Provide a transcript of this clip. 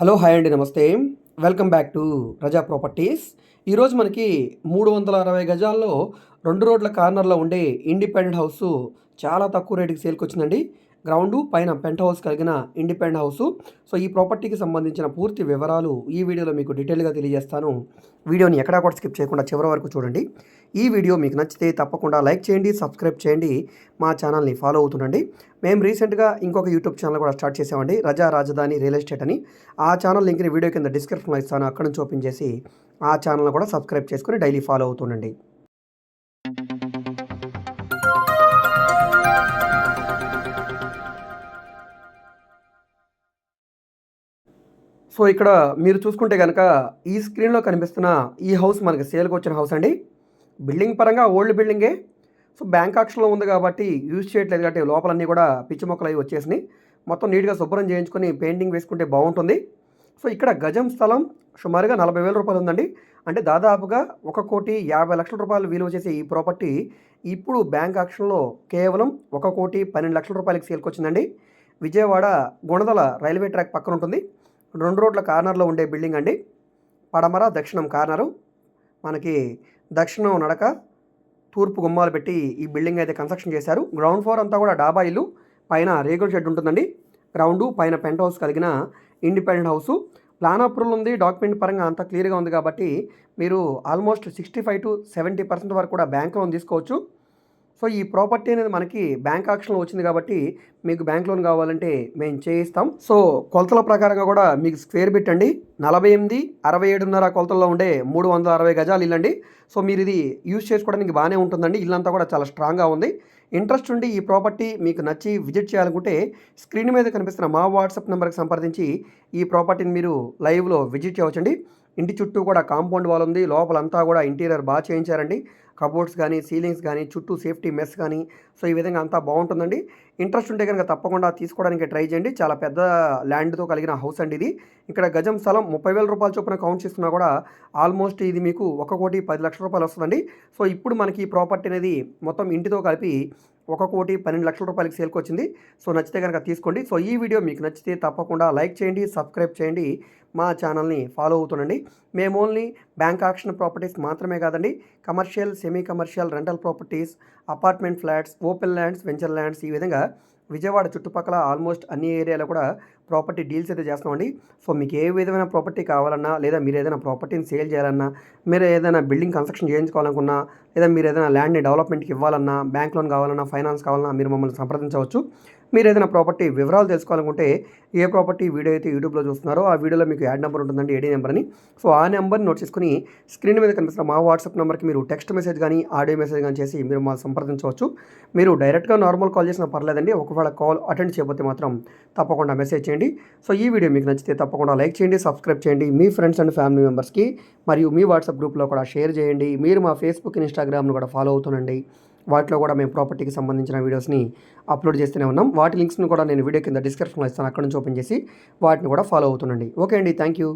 Hello hi అండి నమస్తే. Welcome back to Raja properties. ఈరోజు మనకి మూడు వందల అరవై గజాల్లో రెండు రోడ్ల కార్నర్లో ఉండే ఇండిపెండెంట్ హౌస్ చాలా తక్కువ రేటుకి సేల్కి వచ్చిందండి. గ్రౌండు పైన పెంట్ హౌస్ కలిగిన ఇండిపెండెంట్ హౌస్. సో ఈ ప్రాపర్టీకి సంబంధించిన పూర్తి వివరాలు ఈ వీడియోలో మీకు డీటెయిల్గా తెలియజేస్తాను. వీడియోని ఎక్కడా కూడా స్కిప్ చేయకుండా చివరి వరకు చూడండి. ఈ వీడియో మీకు నచ్చితే తప్పకుండా లైక్ చేయండి సబ్స్క్రైబ్ చేయండి మా ఛానల్ని ఫాలో అవుతుండండి. మేము రీసెంట్గా ఇంకొక యూట్యూబ్ ఛానల్ కూడా స్టార్ట్ చేసామండి రజా రాజధాని రియల్ ఎస్టేట్ అని. ఆ ఛానల్ లింక్ని వీడియో కింద డిస్క్రిప్షన్లో ఇస్తాను అక్కడ నుంచి ఓపెన్ చేసి ఆ ఛానల్ని కూడా సబ్స్క్రైబ్ చేసుకుని డైలీ ఫాలో అవుతుండండి. సో ఇక్కడ మీరు చూసుకుంటే కనుక ఈ స్క్రీన్లో కనిపిస్తున్న ఈ హౌస్ మనకి సేల్కి వచ్చిన హౌస్ అండి. బిల్డింగ్ పరంగా ఓల్డ్ బిల్డింగే. సో బ్యాంక్ ఆక్షన్లో ఉంది కాబట్టి యూజ్ చేయట్లేదు కాబట్టి లోపలన్నీ కూడా పిచ్చి మొక్కలు అవి వచ్చేసినాయి. మొత్తం నీట్గా శుభ్రం చేయించుకొని పెయింటింగ్ వేసుకుంటే బాగుంటుంది. సో ఇక్కడ గజం స్థలం సుమారుగా నలభై వేల రూపాయలు ఉందండి. అంటే దాదాపుగా ఒక కోటి యాభై లక్షల రూపాయలు విలువ చేసే ఈ ప్రాపర్టీ ఇప్పుడు బ్యాంక్ ఆక్షన్లో కేవలం ఒక కోటి పన్నెండు లక్షల రూపాయలకి సేల్కి వచ్చిందండి. విజయవాడ గుణదల రైల్వే ట్రాక్ పక్కన ఉంటుంది. రెండు రోడ్ల కార్నర్లో ఉండే బిల్డింగ్ అండి. పడమర దక్షిణం కార్నరు. మనకి దక్షిణం నడక తూర్పు గుమ్మాలు పెట్టి ఈ బిల్డింగ్ అయితే కన్స్ట్రక్షన్ చేశారు. గ్రౌండ్ ఫ్లోర్ అంతా కూడా డాబా ఇల్లు పైన రేకుల షెడ్ ఉంటుందండి. గ్రౌండ్ పైన పెంట్ హౌస్ కలిగిన ఇండిపెండెంట్ హౌసు. ప్లాన్ అప్రూవల్ ఉంది డాక్యుమెంట్ పరంగా అంతా క్లియర్గా ఉంది కాబట్టి మీరు almost sixty five to seventy percent వరకు కూడా బ్యాంక్ లోన్ తీసుకోవచ్చు. సో ఈ ప్రాపర్టీ అనేది మనకి బ్యాంక్ ఆక్షన్లో వచ్చింది కాబట్టి మీకు బ్యాంక్ లోన్ కావాలంటే మేము చేయిస్తాం. సో కొలతల ప్రకారంగా కూడా మీకు స్క్వేర్ పెట్టండి. నలభై ఎనిమిది అరవై ఏడున్నర కొలతల్లో ఉండే మూడు వందల అరవై గజాలు ఇల్లండి. సో మీరు ఇది యూజ్ చేసుకోవడానికి బాగానే ఉంటుందండి. ఇల్లంతా కూడా చాలా స్ట్రాంగ్గా ఉంది. ఇంట్రెస్ట్ ఉండి ఈ ప్రాపర్టీ మీకు నచ్చి విజిట్ చేయాలనుకుంటే స్క్రీన్ మీద కనిపిస్తున్న మా వాట్సాప్ నెంబర్కి సంప్రదించి ఈ ప్రాపర్టీని మీరు లైవ్లో విజిట్ చేయవచ్చండి. ఇంటి చుట్టూ కూడా కాంపౌండ్ వాల్ ఉంది. లోపలంతా కూడా ఇంటీరియర్ బాగా చేయించారండి. కబోర్డ్స్ కానీ సీలింగ్స్ కానీ చుట్టూ సేఫ్టీ మెస్ కానీ సో ఈ విధంగా అంతా బాగుంటుందండి. ఇంట్రెస్ట్ ఉంటే కనుక తప్పకుండా తీసుకోవడానికి ట్రై చేయండి. చాలా పెద్ద ల్యాండ్తో కలిగిన హౌస్ అండి ఇది. ఇక్కడ గజం స్థలం ముప్పై వేల రూపాయల చొప్పున కౌంట్ చేస్తున్నా కూడా ఆల్మోస్ట్ ఇది మీకు ఒక కోటి పది లక్షల రూపాయలు వస్తుందండి. సో ఇప్పుడు మనకి ఈ ప్రాపర్టీ అనేది మొత్తం ఇంటితో కలిపి ఒక కోటి పన్నెండు లక్షల రూపాయలకి సేల్కి వచ్చింది సో నచ్చితే కనుక తీసుకోండి. సో ఈ వీడియో మీకు నచ్చితే తప్పకుండా లైక్ చేయండి సబ్స్క్రైబ్ చేయండి. మా ఛానల్ని ఫాలో అవుతుండండి. మేము ఓన్లీ బ్యాంక్ ఆక్షన్ ప్రాపర్టీస్ మాత్రమే కాదండి commercial semi commercial rental properties apartment flats open lands venture lands ఈ విధంగా విజయవాడ చుట్టుపక్కల ఆల్మోస్ట్ అన్ని ఏరియాలో కూడా ప్రాపర్టీ డీల్స్ అయితే చేస్తామండి సో మీకు ఏ విధమైన ప్రాపర్టీ కావాలన్నా లేదా మీరు ఏదైనా ప్రాపర్టీని సేల్ చేయాలన్నా మీరు ఏదైనా బిల్డింగ్ కన్స్ట్రక్షన్ చేయించుకోవాలనుకున్నా లేదా మీరు ఏదైనా ల్యాండ్ని డెవలప్మెంట్కి ఇవ్వాలన్నా బ్యాంక్ లోన్ కావాలన్నా ఫైనాన్స్ కావాలన్నా మీరు మమ్మల్ని సంప్రదించవచ్చు. మీరు ఏదైనా ప్రాపర్టీ వివరాలు తెలుసుకోవాలనుకుంటే ఏ ప్రాపర్టీ వీడియో అయితే యూట్యూబ్లో చూస్తున్నారో ఆ వీడియోలో మీకు యాడ్ నెంబర్ ఉంటుందండి ఏడీ నెంబర్ అని. సో ఆ నెంబర్ని నోట్ చేసుకుని స్క్రీన్ మీద కనిపిస్తున్న మా వాట్సాప్ నెంబర్కి మీరు టెక్స్ట్ మెసేజ్ కానీ ఆడియో మెసేజ్ కానీ చేసి మీరు మా సంప్రదించవచ్చు. మీరు డైరెక్ట్గా నార్మల్ కాల్ చేసినా పర్లేదండి ఒకవేళ కాల్ అటెండ్ చేయకపోతే మాత్రం తప్పకుండా మెసేజ్ చేయండి. సో ఈ వీడియో మీకు నచ్చితే తప్పకుండా లైక్ చేయండి సబ్స్క్రైబ్ చేయండి. మీ ఫ్రెండ్స్ అండ్ ఫ్యామిలీ మెంబర్స్కి మరియు మీ వాట్సాప్ గ్రూప్లో కూడా షేర్ చేయండి. మీరు మా ఫేస్బుక్ ఇన్స్టాగ్రామ్ను కూడా ఫాలో అవుతుండండి. వాటిలో కూడా మేము ప్రాపర్టీకి సంబంధించిన వీడియోస్ని అప్లోడ్ చేస్తూనే ఉన్నాం. వాటి లింక్స్ని కూడా నేను వీడియో కింద డిస్క్రిప్షన్లో ఇస్తాను. అక్కడ నుంచి ఓపెన్ చేసి వాటిని కూడా ఫాలో అవుతుండండి. ఓకే అండి. Thank you